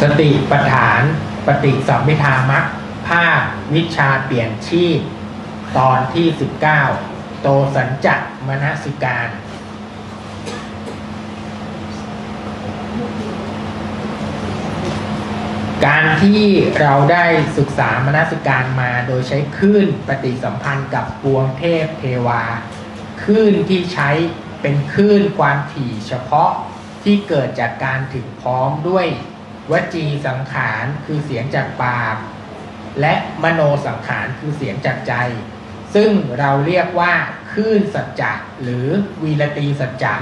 สติปัฏฐาน ปฏิสัมพิธามัคภาควิชาเปลี่ยนชีพ ตอนที่ 19 โตสัญจักมนสิการ การที่เราได้ศึกษามนสิการมาโดยใช้คลื่นปฏิสัมพันธ์กับปวงเทพเทวาคลื่นที่ใช้เป็นคลื่นความถี่เฉพาะที่เกิดจากการถึงพร้อมด้วย วจีสังขารคือเสียงจากปาก และมโนสังขารคือเสียงจากใจ ซึ่งเราเรียกว่าคลื่นสัจจะหรือวีรตีสัจจะ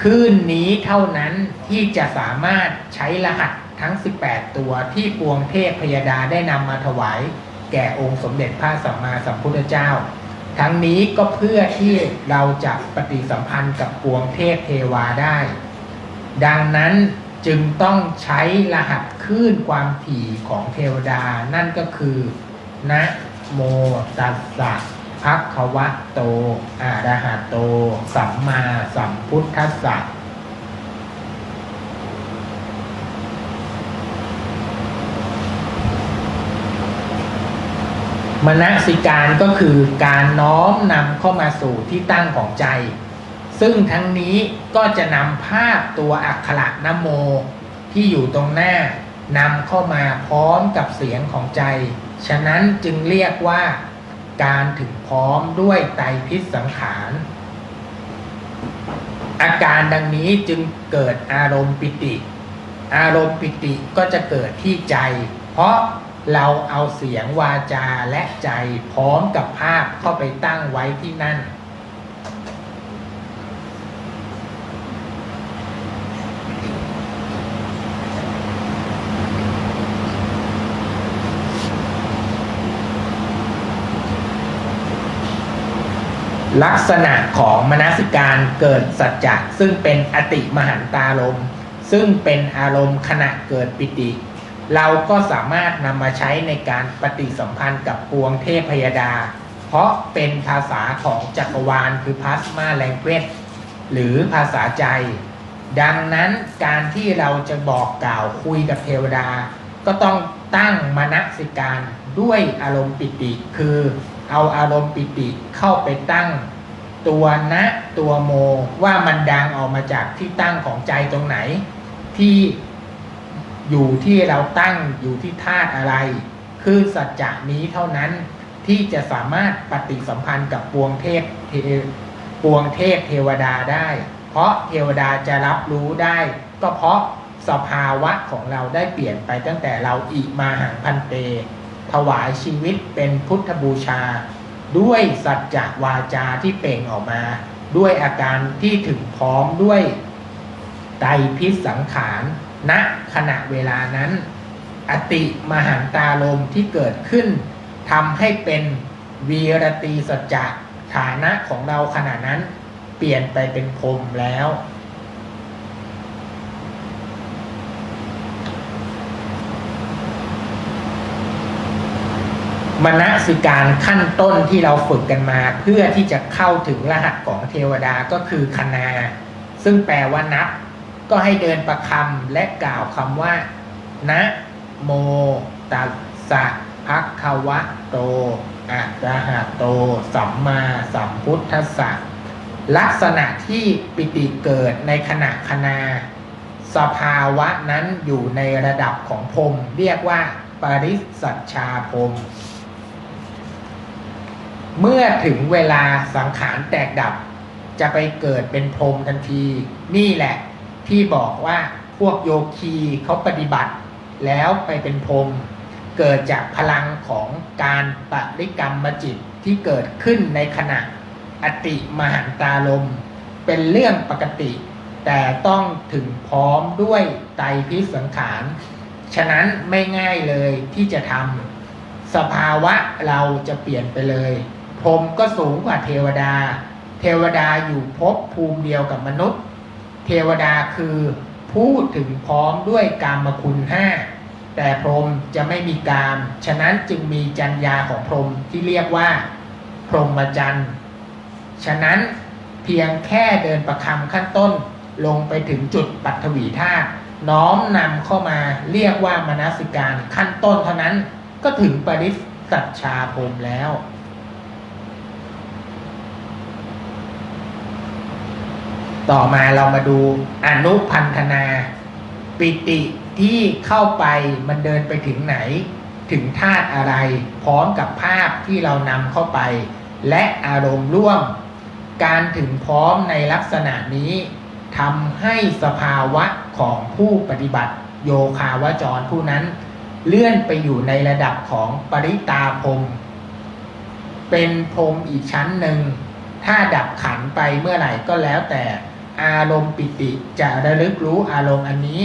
คลื่นนี้เท่านั้นที่จะสามารถใช้รหัสทั้ง 18 ตัวที่ปวงเทพพยดาได้นำมาถวาย แก่องค์สมเด็จพระสัมมาสัมพุทธเจ้า ทั้งนี้ก็เพื่อที่เราจะปฏิสัมพันธ์กับปวงเทพเทวาได้ ดังนั้น จึงต้องใช้รหัสคลื่นความถี่ของเทวดา นั่นก็คือนะโมตัสสะภะคะวะโตอะระหะโต สัมมาสัมพุทธัสสะมณสิการก็คือการน้อมนำเข้ามาสู่ที่ตั้งของใจ ซึ่งทั้งนี้ก็จะนำภาพตัวอักขระนโม ที่อยู่ตรงหน้านำเข้ามาพร้อมกับเสียงของใจ ฉะนั้นจึงเรียกว่าการถึงพร้อมด้วยไตพิษสังขาร อาการดังนี้จึงเกิดอารมณ์ปิติ อารมณ์ปิติก็จะเกิดที่ใจ เพราะเราเอาเสียงวาจาและใจพร้อมกับภาพเข้าไปตั้งไว้ที่นั่น ลักษณะของมนสิการเกิดสัจจะซึ่งเป็นอติมหันตารมซึ่งเป็นอารมณ์ขณะเกิดปิติ เราก็สามารถนำมาใช้ในการปฏิสัมพันธ์กับปวงเทพพยดา เพราะเป็นภาษาของจักรวาลคือพาสมาแลงเกจหรือภาษาใจ ดังนั้นการที่เราจะบอกกล่าวคุยกับเทวดา ก็ต้องตั้งมนสิการด้วยอารมณ์ปิติคือ เอาอารมณ์ปิติเข้าไปตั้ง ตัวนะตัวโมว่ามันดังออกมาจากที่ตั้งของใจตรงไหน ที่อยู่ที่เราตั้งอยู่ที่ธาตุอะไร คือสัจจะนี้เท่านั้นที่จะสามารถปฏิสัมพันธ์กับปวงเทพเทปวงเทพเทวดาได้ เพราะเทวดาจะรับรู้ได้ ก็เพราะสภาวะของเราได้เปลี่ยนไปตั้งแต่เราอิมาหังพันเต ถวายชีวิตเป็นพุทธบูชา ด้วยสัจจะวาจาที่เป่งออกมา ด้วยอาการที่ถึงพร้อมด้วยไตพิษสังขารณขณะเวลานั้น อติมหันตารมที่เกิดขึ้นทำให้เป็นวีรตีสัจจะฐานะของเราขณะนั้น เปลี่ยนไปเป็นพรมแล้ว มณสิการขั้นต้นที่เราฝึกกันมา เพื่อที่จะเข้าถึงรหัสของเทวดาก็คือคณา ซึ่งแปลว่านับ ก็ให้เดินประคำและกล่าวคำว่า นะโมตัสสะภะคะวะโตอะระหะโต สัมมาสัมพุทธัสสะลักษณะที่ปิติเกิดในขณะคณา สภาวะนั้นอยู่ในระดับของพรมเรียกว่า ปริสัชชาพรม เมื่อถึงเวลาสังขารแตกดับ จะไปเกิดเป็นพรมทันที นี่แหละ ที่บอกว่าพวกโยคีเขาปฏิบัติ แล้วไปเป็นพรมเกิดจากพลังของการปริกรรมมจิตที่เกิดขึ้นในขณะอติมหันตารมเป็นเรื่องปกติ แต่ต้องถึงพร้อมด้วยไตพิสังขาร ฉะนั้นไม่ง่ายเลยที่จะทำสภาวะเราจะเปลี่ยนไปเลย รหมก็สูงกว่าเทวดา เทวดาอยู่ภพภูมิเดียวกับมนุษย์ เทวดาคือพูดถึงพร้อมด้วยกามคุณห้าแต่พรหมจะไม่มีกาม ฉะนั้นจึงมีจัญญาของพรหมที่เรียกว่า พรหมจรรย์ฉะนั้นเพียงแค่เดินประคำขั้นต้นลงไปถึงจุดปัทวีธาตุน้อมนำเข้ามาเรียกว่ามนสิการขั้นต้นเท่านั้นก็ถึงปริสัชชาพรมแล้ว ต่อมาเรามาดูอนุพันธนา ปิติที่เข้าไปมันเดินไปถึงไหน ถึงธาตุอะไร พร้อมกับภาพที่เรานำเข้าไป และอารมณ์ร่วม การถึงพร้อมในลักษณะนี้ทำให้สภาวะของผู้ปฏิบัติ โยคาวจรผู้นั้น เลื่อนไปอยู่ในระดับของปริตาพรมเป็นพรมอีกชั้นหนึ่ง ถ้าดับขันไปเมื่อไหร่ก็แล้วแต่ อารมณ์ปิติจะระลึกรู้อารมณ์อันนี้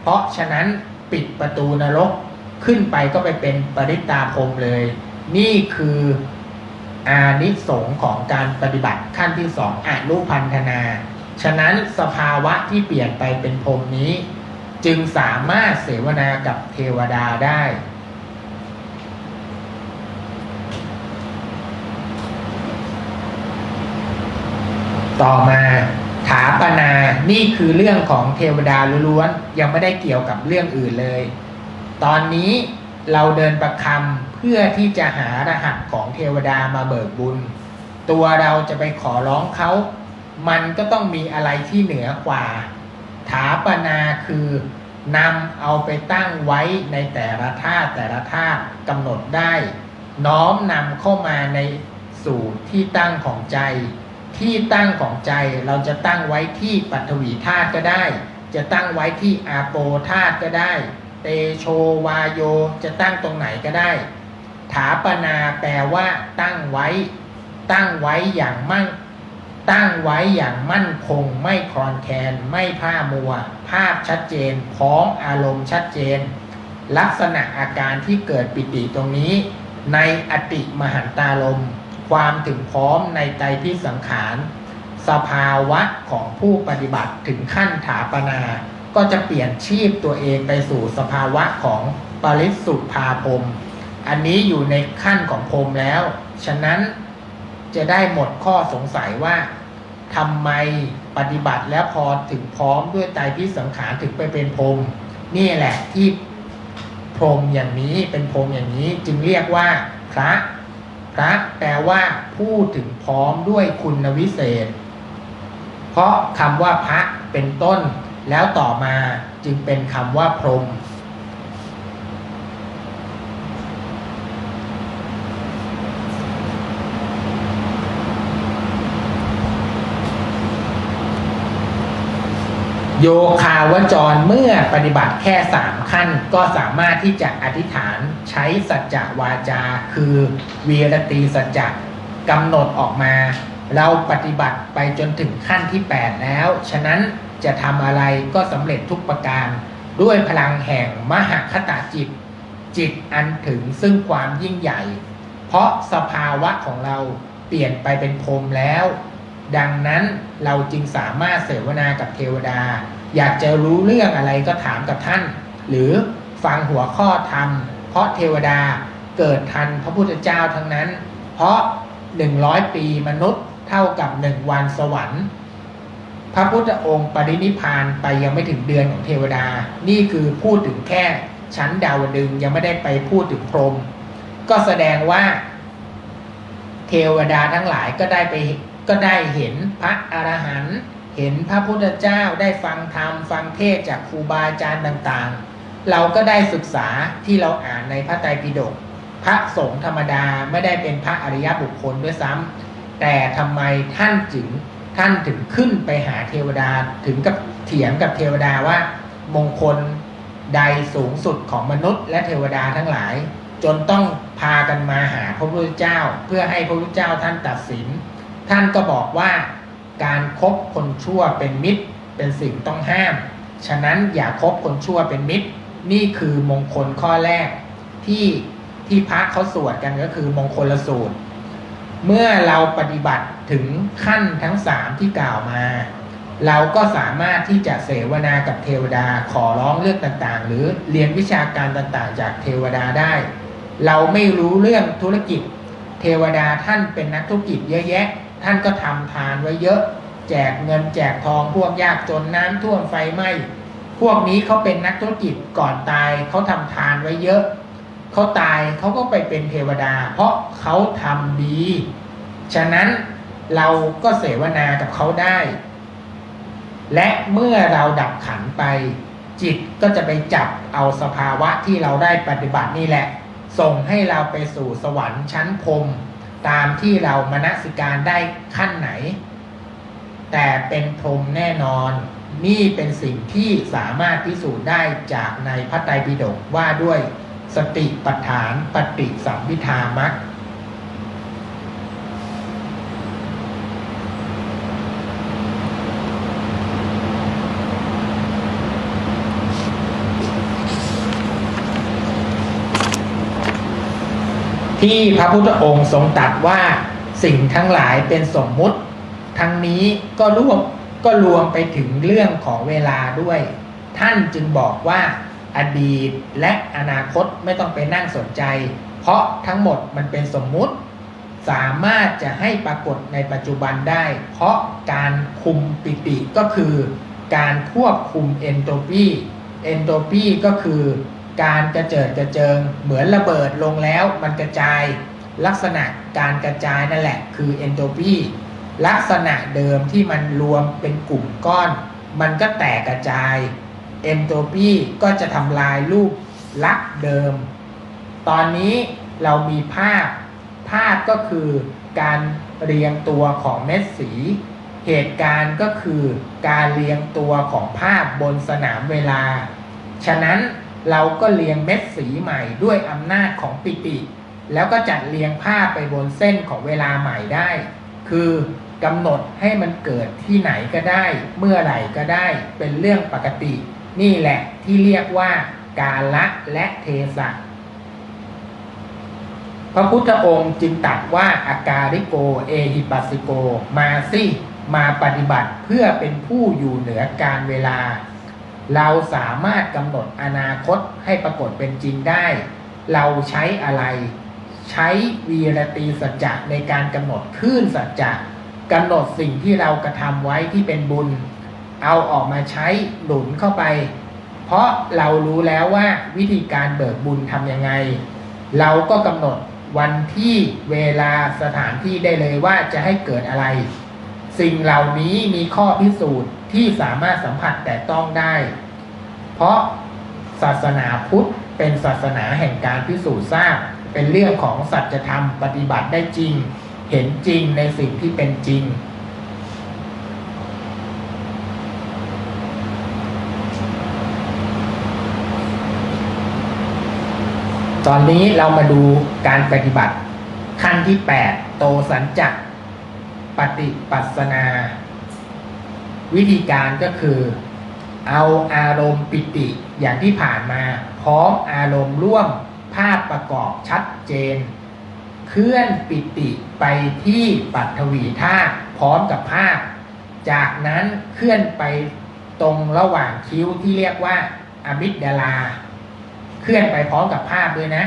เพราะฉะนั้นปิดประตูนรกขึ้นไปก็ไปเป็นปริตาพรมเลย นี่คืออานิสงส์ของการปฏิบัติขั้นที่สองอนุพันธนา ฉะนั้นสภาวะที่เปลี่ยนไปเป็นพรมนี้ จึงสามารถเสวนากับเทวดาได้ ต่อมา ถาปนา นี่คือเรื่องของเทวดาล้วนๆยังไม่ได้เกี่ยวกับเรื่องอื่นเลย ตอนนี้เราเดินประคำเพื่อที่จะหารหัสของเทวดามาเบิกบุญ ตัวเราจะไปขอร้องเขา มันก็ต้องมีอะไรที่เหนือกว่า ถาปนาคือนำเอาไปตั้งไว้ในแต่ละท่าแต่ละท่ากำหนดได้ น้อมนำเข้ามาในสู่ที่ตั้งของใจ ที่ตั้งของใจเราจะตั้งไว้ที่ปัทวีธาตุก็ได้ จะตั้งไว้ที่อาโปธาตุก็ได้ เตโชวาโยจะตั้งตรงไหนก็ได้ ถาปนาแปลว่า ตั้งไว้ ตั้งไว้อย่างมั่งตั้งไว้อย่างมั่นคง ไม่คลอนแคลนไม่ผ้ามัว ภาพชัดเจนพร้อมอารมณ์ชัดเจน ลักษณะอาการที่เกิดปิติตรงนี้ ในอติมหันตารม ความถึงพร้อมในใจที่สังขาร สภาวะของผู้ปฏิบัติถึงขั้นถาปนา ก็จะเปลี่ยนชีพตัวเองไปสู่สภาวะของปริสุทธาพรมอันนี้อยู่ในขั้นของพรมแล้ว ฉะนั้นจะได้หมดข้อสงสัยว่าทำไมปฏิบัติแล้วพอถึงพร้อมด้วยใจที่สังขารถึงไปเป็นพรมนี่แหละที่พรมอย่างนี้เป็นพรมอย่างนี้จึงเรียกว่าพระะแปลว่าผู้ถึงพร้อมด้วยคุณวิเศษ เพราะคำว่าพระเป็นต้น แล้วต่อมาจึงเป็นคำว่าพรหม โยคาวจรเมื่อปฏิบัติแค่สามขั้น ก็สามารถที่จะอธิษฐานใช้สัจจวาจา คือวีรตีสัจจะกำหนดออกมา เราปฏิบัติไปจนถึงขั้นที่ 8 แล้ว ฉะนั้นจะทำอะไรก็สำเร็จทุกประการ ด้วยพลังแห่งมหคตาจิต จิตอันถึงซึ่งความยิ่งใหญ่ เพราะสภาวะของเราเปลี่ยนไปเป็นพรมแล้ว ดังนั้นเราจึงสามารถเสวนากับเทวดา อยากจะรู้เรื่องอะไรก็ถามกับท่าน หรือฟังหัวข้อธรรม เพราะเทวดาเกิดทันพระพุทธเจ้าทั้งนั้น เพราะหนึ่งร้อยปีมนุษย์เท่ากับหนึ่งวันสวรรค์ พระพุทธองค์ปรินิพานไปยังไม่ถึงเดือนของเทวดา นี่คือพูดถึงแค่ชั้นดาวดึงยังไม่ได้ไปพูดถึงพรหมก็แสดงว่า เทวดาทั้งหลายก็ได้ไปก็ได้เห็นพระอรหันต์ เห็นพระพุทธเจ้าได้ฟังธรรมฟังเทศจากครูบาอาจารย์ต่างๆ เราก็ได้ศึกษาที่เราอ่านในพระไตรปิฎกพระสงฆ์ธรรมดาไม่ได้เป็นพระอริยบุคคลด้วยซ้ำแต่ทำไมท่านจึงท่านถึงขึ้นไปหาเทวดาถึงกับเถียงกับเทวดาว่า มงคลใดสูงสุดของมนุษย์ และเทวดาทั้งหลาย จนต้องพากันมาหาพระพุทธเจ้า เพื่อให้พระพุทธเจ้าท่านตัดสิน ท่านก็บอกว่า การครบคนชั่วเป็นมิตร เป็นสิ่งต้องห้าม ฉะนั้นอย่าคบคนชั่วเป็นมิตร นี่คือมงคลข้อแรก ที่ที่พระเขาสวดกันก็คือมงคลละสูตร เมื่อเราปฏิบัติถึงขั้นทั้งสามที่กล่าวมา เราก็สามารถที่จะเสวนากับเทวดาขอร้องเรื่องต่างๆ หรือเรียนวิชาการต่างๆ จากเทวดาได้ เราไม่รู้เรื่องธุรกิจ เทวดาท่านเป็นนักธุรกิจเยอะแยะ ท่านก็ทำทานไว้เยอะ แจกเงินแจกทองพวกยากจนน้ำท่วมไฟไหม้พวกนี้เขาเป็นนักธุรกิจก่อนตายเขาทำทานไว้เยอะเขาตายเขาก็ไปเป็นเทวดา เพราะเขาทำดี ฉะนั้นเราก็เสวนากับเขาได้ และเมื่อเราดับขันไป จิตก็จะไปจับเอาสภาวะที่เราได้ปฏิบัตินี่แหละ ส่งให้เราไปสู่สวรรค์ชั้นพรม ตามที่เรามนสิการได้ขั้นไหน แต่เป็นพรมแน่นอน นี่เป็นสิ่งที่สามารถพิสูจน์ได้จากในพระไตรปิฎกว่าด้วยสติปัฏฐานปฏิสัมพิธามัก ที่พระพุทธองค์ทรงตรัสว่าสิ่งทั้งหลายเป็นสมมุติ ทั้งนี้ก็รวมก็รวมไปถึงเรื่องของเวลาด้วย ท่านจึงบอกว่าอดีตและอนาคตไม่ต้องไปนั่งสนใจ เพราะทั้งหมดมันเป็นสมมุติ สามารถจะให้ปรากฏในปัจจุบันได้ เพราะการคุมปิติก็คือ การควบคุมเอนโทรปีเอนโทรปีก็คือ การกระเจิดกระเจิง เหมือนระเบิดลงแล้วมันกระจายลักษณะการกระจายนั่นแหละ คือเอนโทรปีลักษณะเดิมที่มันรวมเป็นกลุ่มก้อน มันก็แตกกระจายเอนโทรปีก็จะทำลายรูปลักษณ์เดิม ตอนนี้เรามีภาพ ภาพก็คือการเรียงตัวของเม็ดสี เหตุการณ์ก็คือการเรียงตัวของภาพบนสนามเวลา ฉะนั้น เราก็เรียงเม็ดสีใหม่ด้วยอำนาจของปิติ แล้วก็จัดเรียงภาพไปบนเส้นของเวลาใหม่ได้ คือกำหนดให้มันเกิดที่ไหนก็ได้ เมื่อไหร่ก็ได้เป็นเรื่องปกติ นี่แหละที่เรียกว่ากาละและเทศะพระพุทธองค์จึงตรัสว่าอาการิโก เอหิปัสสิโก มาสิมาปฏิบัติเพื่อเป็นผู้อยู่เหนือการเวลา เราสามารถกำหนดอนาคตให้ปรากฏเป็นจริงได้ เราใช้อะไร ใช้วีรตีสัจจะในการกำหนดคลื่นสัจจะกำหนดสิ่งที่เรากระทำไว้ที่เป็นบุญ เอาออกมาใช้หนุนเข้าไป เพราะเรารู้แล้วว่าวิธีการเบิกบุญทำยังไง เราก็กำหนดวันที่เวลาสถานที่ได้เลยว่าจะให้เกิดอะไร สิ่งเหล่านี้มีข้อพิสูจน์ที่สามารถสัมผัสแต่ต้องได้ เพราะศาสนาพุทธเป็นศาสนาแห่งการพิสูจน์ทราบ เป็นเรื่องของสัจธรรมปฏิบัติได้จริง เห็นจริงในสิ่งที่เป็นจริง ตอนนี้เรามาดูการปฏิบัติขั้นที่ 8 โตสัญจัก ปฏิปัสนา วิธีการก็คือเอาอารมณ์ปิติอย่างที่ผ่านมาพร้อมอารมณ์ร่วมภาพประกอบชัดเจน เคลื่อนปิติไปที่ปัทวีธาตุพร้อมกับภาพ จากนั้นเคลื่อนไปตรงระหว่างคิ้วที่เรียกว่าอมิกดาลา เคลื่อนไปพร้อมกับภาพด้วยนะ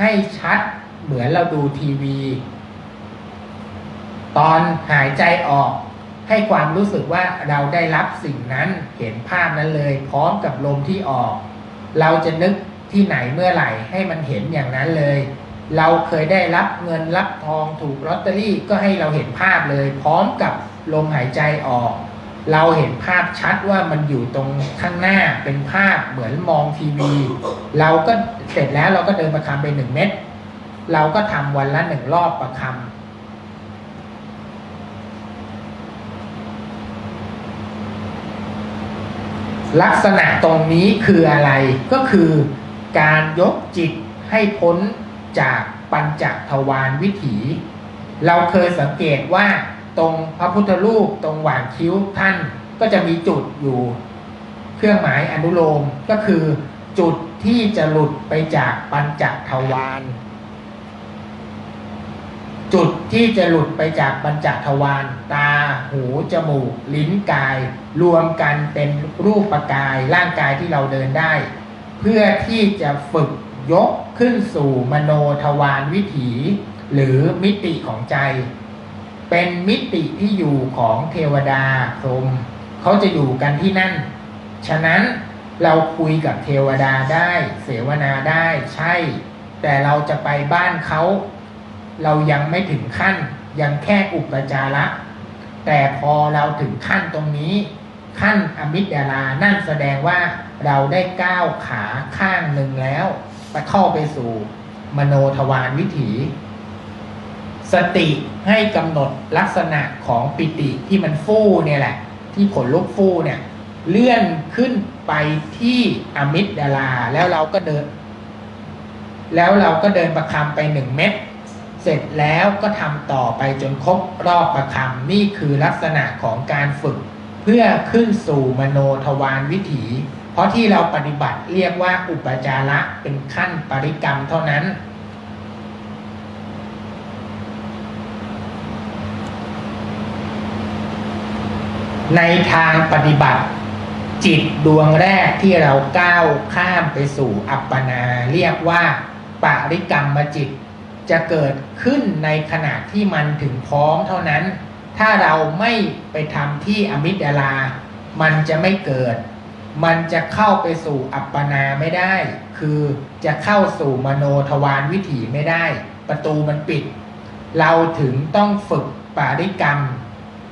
ให้ชัดเหมือนเราดูทีวี ตอนหายใจออก ให้ความรู้สึกว่าเราได้รับสิ่งนั้นเห็นภาพนั้นเลย พร้อมกับลมที่ออก เราจะนึกที่ไหนเมื่อไหร่ให้มันเห็นอย่างนั้นเลย เราเคยได้รับเงินรับทองถูกลอตเตอรี่ก็ให้เราเห็นภาพเลย พร้อมกับลมหายใจออก เราเห็นภาพชัดว่ามันอยู่ตรงข้างหน้าเป็นภาพเหมือนมองทีวี เราก็เสร็จแล้วเราก็เดินประคำไปหนึ่งเม็ดเราก็ทำวันละหนึ่งรอบประคำ ลักษณะตรงนี้คืออะไรก็คือการยกจิตให้พ้นจากปัญจทวารวิถี เราเคยสังเกตว่าตรงพระพุทธรูปตรงหว่างคิ้วท่านก็จะมีจุดอยู่ เครื่องหมายอนุโลมก็คือจุดที่จะหลุดไปจากปัญจทวาร จุดที่จะหลุดไปจากปัญจทวารตา หู จมูก ลิ้นกาย รวมกันเป็นรูปกาย ร่างกายที่เราเดินได้ เพื่อที่จะฝึกยกขึ้นสู่มโนทวารวิถี หรือมิติของใจ เป็นมิติที่อยู่ของเทวดาพรหมเขาจะอยู่กันที่นั่น ฉะนั้นเราคุยกับเทวดาได้ เสวนาได้ใช่ แต่เราจะไปบ้านเขา เรายังไม่ถึงขั้นยังแค่อุปจาระแต่พอเราถึงขั้นตรงนี้ขั้นอมิตดารานั่นแสดงว่าเราได้ก้าวขาข้างหนึ่งแล้วไปเข้าไปสู่มโนทวารวิถี สติให้กำหนดลักษณะของปิติที่มันฟู่เนี่ยแหละ ที่ขนลุกฟู่เนี่ย เลื่อนขึ้นไปที่อมิตดาราแล้วเราก็เดิน แล้วเราก็เดินประคำไปหนึ่งเม็ด เสร็จแล้วก็ทำต่อไปจนครบรอบประคำนี่คือลักษณะของการฝึก เพื่อขึ้นสู่มโนทวารวิถี เพราะที่เราปฏิบัติเรียกว่าอุปจาระเป็นขั้นปริกรรมเท่านั้น ในทางปฏิบัติจิตดวงแรกที่เราก้าวข้ามไปสู่อัปปนา เรียกว่าปริกรรมจิต จะเกิดขึ้นในขณะที่มันถึงพร้อมเท่านั้น ถ้าเราไม่ไปทำที่อมิตดาลา มันจะไม่เกิด มันจะเข้าไปสู่อัปปนาไม่ได้ คือจะเข้าสู่มโนทวารวิถีไม่ได้ ประตูมันปิด เราถึงต้องฝึกปาริกรรม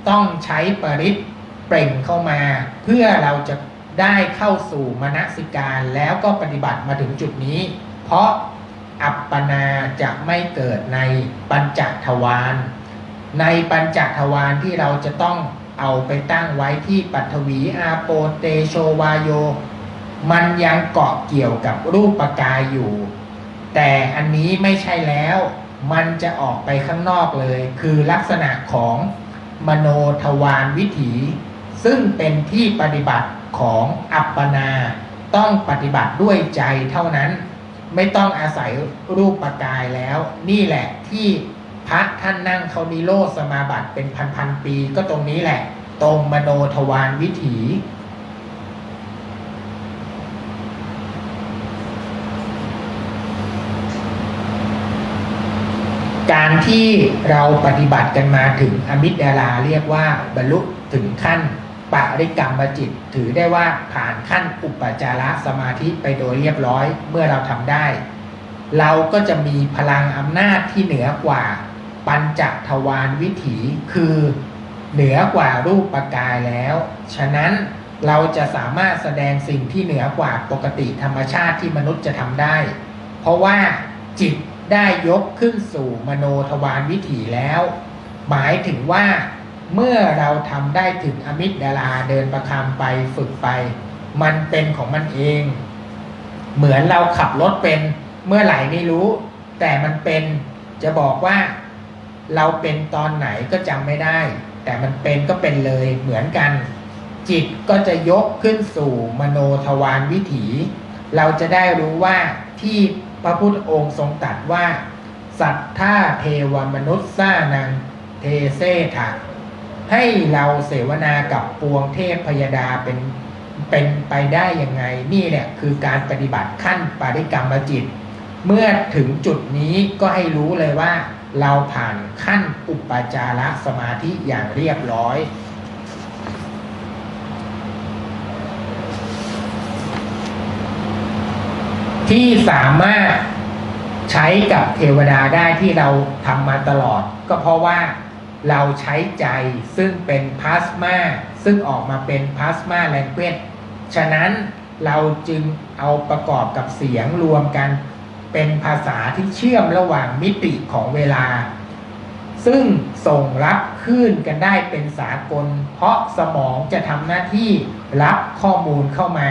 ต้องใช้ปริตเปล่งเข้ามา เพื่อเราจะได้เข้าสู่มนสิการแล้วก็ปฏิบัติมาถึงจุดนี้ เพราะ อัปปนาจะไม่เกิดในปัญจทวารในปัญจทวารที่เราจะต้องเอาไปตั้งไว้ที่ปัทวีอาโปเตโชวาโย มันยังเกาะเกี่ยวกับรูปปกายอยู่ แต่อันนี้ไม่ใช่แล้ว มันจะออกไปข้างนอกเลย คือลักษณะของมโนทวารวิถี ซึ่งเป็นที่ปฏิบัติของอัปปนา ต้องปฏิบัติด้วยใจเท่านั้น ไม่ต้องอาศัยรูปปกายแล้ว นี่แหละที่พระท่านนั่งเขานิโรธสมาบัติเป็นพันๆปี ก็ตรงนี้แหละ ตรงมโนทวารวิถีการที่เราปฏิบัติกันมาถึงอมิตดาราเรียกว่าบรรลุถึงขั้น ปริกรรมจิต ถือได้ว่าผ่านขั้นอุปจารสมาธิไปโดยเรียบร้อยเมื่อเราทำได้ เราก็จะมีพลังอำนาจที่เหนือกว่าปัญจทวารวิถีคือเหนือกว่ารูปปกายแล้ว ฉะนั้นเราจะสามารถแสดงสิ่งที่เหนือกว่าปกติธรรมชาติที่มนุษย์จะทำได้ เพราะว่าจิตได้ยกขึ้นสู่มโนทวารวิถีแล้ว หมายถึงว่า เมื่อเราทำได้ถึงอมิตรดาราเดินประคำไปฝึกไป มันเป็นของมันเอง เหมือนเราขับรถเป็นเมื่อไหร่ไม่รู้ แต่มันเป็นจะบอกว่าเราเป็นตอนไหนก็จำไม่ได้ แต่มันเป็นก็เป็นเลยเหมือนกัน จิตก็จะยกขึ้นสู่มโนทวารวิถี เราจะได้รู้ว่าที่พระพุทธองค์ทรงตรัสว่า สัทธาเทวมนุษย์สานังเทเสถะ ให้เราเสวนากับปวงเทพพยดาเป็นเป็นไปได้ยังไง นี่แหละคือการปฏิบัติขั้นปาริกรรมจิต เมื่อถึงจุดนี้ก็ให้รู้เลยว่า เราผ่านขั้นอุปจารสมาธิอย่างเรียบร้อยที่สามารถใช้กับเทวดาได้ที่เราทำมาตลอด ก็เพราะว่า เราใช้ใจซึ่งเป็นพลาสมาซึ่งออกมาเป็นพลาสมาแลงเกจฉะนั้นเราจึงเอาประกอบกับเสียงรวมกันเป็นภาษาที่เชื่อมระหว่างมิติของเวลา ซึ่งส่งรับคลื่นกันได้เป็นสากล เพราะสมองจะทำหน้าที่รับข้อมูลเข้ามา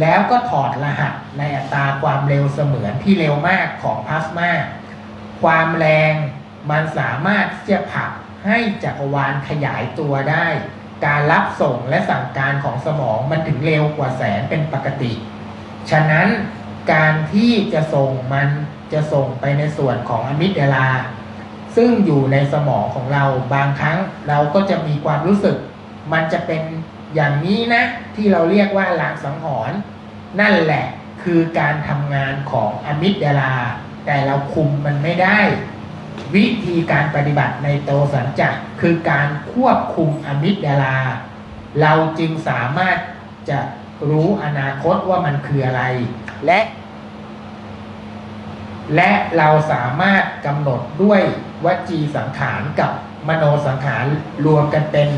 แล้วก็ถอดรหัสในอัตราความเร็วเสมือนที่เร็วมากของพลาสมาความแรงมันสามารถที่จะผลัก ให้จักรวาลขยายตัวได้ การรับส่งและสั่งการของสมองมันถึงเร็วกว่าแสงเป็นปกติ ฉะนั้นการที่จะส่งมันจะส่งไปในส่วนของอมิตดาลา ซึ่งอยู่ในสมองของเราบางครั้งเราก็จะมีความรู้สึก มันจะเป็นอย่างนี้นะ ที่เราเรียกว่าลางสังหรณ์นั่นแหละคือการทำงานของอมิตดาลา แต่เราคุมมันไม่ได้ วิธีการปฏิบัติในโตสัญจักคือการควบคุมอมิตดาลาเราจึงสามารถจะรู้อนาคตว่ามันคืออะไร และ และเราสามารถกำหนดด้วยวจีสังขารกับมโนสังขารรวมกันเป็น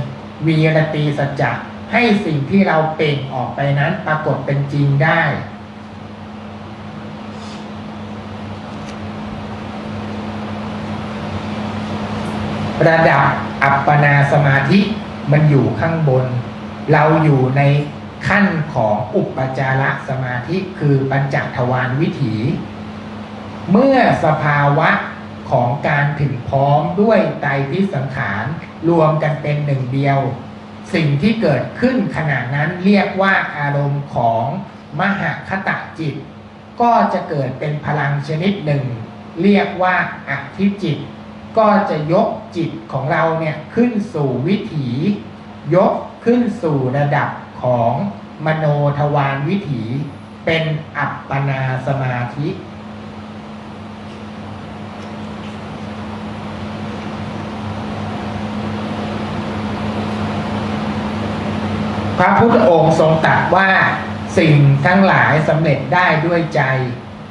วีรตีสัจจะให้สิ่งที่เราเปล่งออกไปนั้นปรากฏเป็นจริงได้ ระดับอัปปนาสมาธิมันอยู่ข้างบน เราอยู่ในขั้นของอุปจารสมาธิคือปัญจทวารวิถี เมื่อสภาวะของการถึงพร้อมด้วยไตรพิสังขารรวมกันเป็นหนึ่งเดียว สิ่งที่เกิดขึ้นขณะนั้นเรียกว่าอารมณ์ของมหคตจิต ก็จะเกิดเป็นพลังชนิดหนึ่ง เรียกว่าอธิจิต ก็จะยกจิตของเราเนี่ยขึ้นสู่วิถี ยกขึ้นสู่ระดับของมโนทวารวิถี เป็นอัปปนาสมาธิ พระพุทธองค์ทรงตรัสว่าสิ่งทั้งหลายสำเร็จได้ด้วยใจ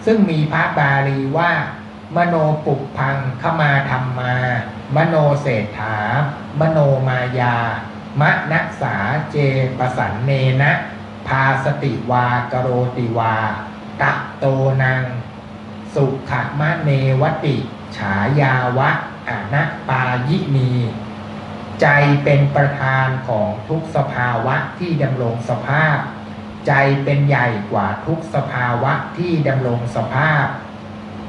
ซึ่งมีพระบาลีว่า มโนปุกพังขมาธรรมา มโนเศรษฐา มโนมายามะนักษาเจปสันเนนะพาสติวากโรติวาตะโตนัง สุขมะเนวติ ฉายาวะอานะปายินีใจเป็นประธานของทุกสภาวะที่ดำรงสภาพ ใจเป็นใหญ่กว่าทุกสภาวะที่ดำรงสภาพ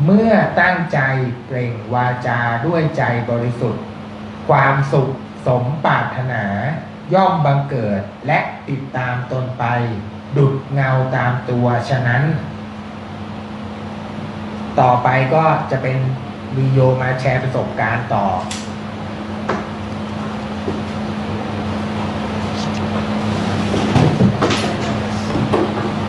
เมื่อตั้งใจเปล่งวาจาด้วยใจบริสุทธิ์ ความสุขสมปรารถนา ย่อมบังเกิดและติดตามตนไป ดุดเงาตามตัวฉะนั้น ต่อไปก็จะเป็นวิดีโยมาแชร์ประสบการณ์ต่อ